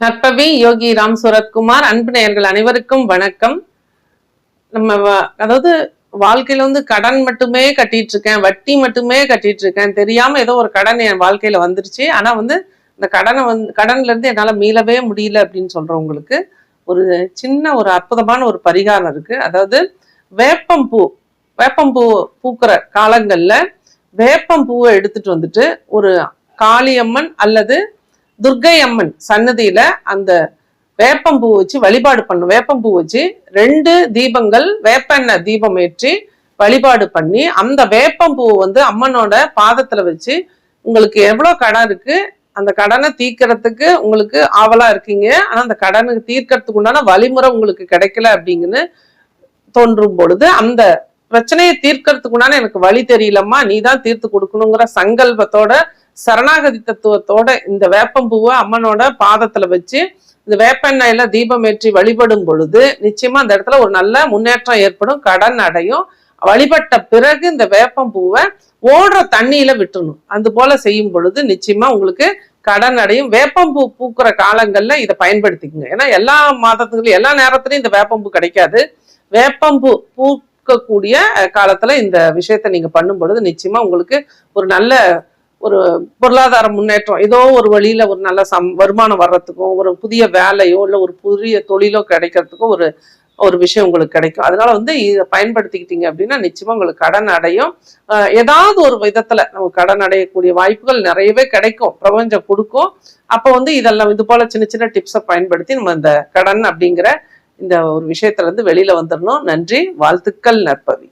நற்பவி யோகி ராம் சுரத்குமார் அன்பு நேயர்கள் அனைவருக்கும் வணக்கம். நம்ம அதாவது வாழ்க்கையில வந்து கடன் மட்டுமே கட்டிட்டு இருக்கேன் வட்டி மட்டுமே கட்டிட்டு இருக்கேன் தெரியாம ஏதோ ஒரு கடன் என் வாழ்க்கையில வந்துருச்சு. ஆனா வந்து இந்த கடனை வந்து கடன்ல இருந்து என்னால மீளவே முடியல அப்படின்னு சொல்றவங்களுக்கு ஒரு சின்ன ஒரு அற்புதமான ஒரு பரிகாரம் இருக்கு. அதாவது வேப்பம் பூ வேப்பம் பூ பூக்கிற காலங்கள்ல வேப்பம்பூவை எடுத்துட்டு வந்துட்டு ஒரு காளியம்மன் அல்லது துர்க்கை அம்மன் சன்னதியில அந்த வேப்பம்பூ வச்சு வழிபாடு பண்ணும் வேப்பம்பூ வச்சு ரெண்டு தீபங்கள் வேப்பெண்ணெய் தீபம் ஏற்றி வழிபாடு பண்ணி அந்த வேப்பம்பூவை வந்து அம்மனோட பாதத்துல வச்சு உங்களுக்கு எவ்வளவு கடன் இருக்கு அந்த கடனை தீர்க்கறதுக்கு உங்களுக்கு ஆவலா இருக்கீங்க. ஆனா அந்த கடனுக்கு தீர்க்கறதுக்கு உண்டான வழிமுறை உங்களுக்கு கிடைக்கல அப்படிங்கன்னு தோன்றும் பொழுது அந்த பிரச்சனையை தீர்க்கறதுக்கு உண்டான எனக்கு வழி தெரியலம்மா. நீ தான் தீர்த்து கொடுக்கணுங்கிற சங்கல்பத்தோட சரணாகதி தத்துவத்தோட இந்த வேப்பம்பூவை அம்மனோட பாதத்துல வச்சு இந்த வேப்பெண்ணெயில தீபம் ஏற்றி வழிபடும் பொழுது நிச்சயமா அந்த இடத்துல ஒரு நல்ல முன்னேற்றம் ஏற்படும் கடன் அடையும். வழிபட்ட பிறகு இந்த வேப்பம்பூவை ஓடுற தண்ணியில விட்டுணும். அது போல செய்யும் பொழுது நிச்சயமா உங்களுக்கு கடன் அடையும். வேப்பம்பூ பூக்கிற காலங்கள்ல இதை பயன்படுத்திக்கோங்க. ஏன்னா எல்லா மாதத்துலையும் எல்லா நேரத்துலையும் இந்த வேப்பம்பூ கிடைக்காது. வேப்பம்பூ பூ இருக்கக்கூடிய காலத்துல இந்த விஷயத்த நீங்க பண்ணும் பொழுது நிச்சயமா உங்களுக்கு ஒரு நல்ல ஒரு பொருளாதார முன்னேற்றம் ஏதோ ஒரு வழியில ஒரு நல்ல சம் வருமானம் வர்றதுக்கும் ஒரு புதிய வேலையோ இல்லை ஒரு புதிய தொழிலோ கிடைக்கிறதுக்கும் ஒரு ஒரு விஷயம் உங்களுக்கு கிடைக்கும். அதனால வந்து இதை பயன்படுத்திக்கிட்டீங்க அப்படின்னா நிச்சயமா உங்களுக்கு கடன் அடையும். ஏதாவது ஒரு விதத்துல நமக்கு கடன் அடையக்கூடிய வாய்ப்புகள் நிறையவே கிடைக்கும் பிரபஞ்சம் கொடுக்கும். அப்போ வந்து இதெல்லாம் இது போல சின்ன சின்ன டிப்ஸை பயன்படுத்தி நம்ம இந்த கடன் அப்படிங்கிற இந்த ஒரு விஷயத்துல இருந்து வெளியில வந்துடணும். நன்றி. வாழ்த்துக்கள் நற்பவி.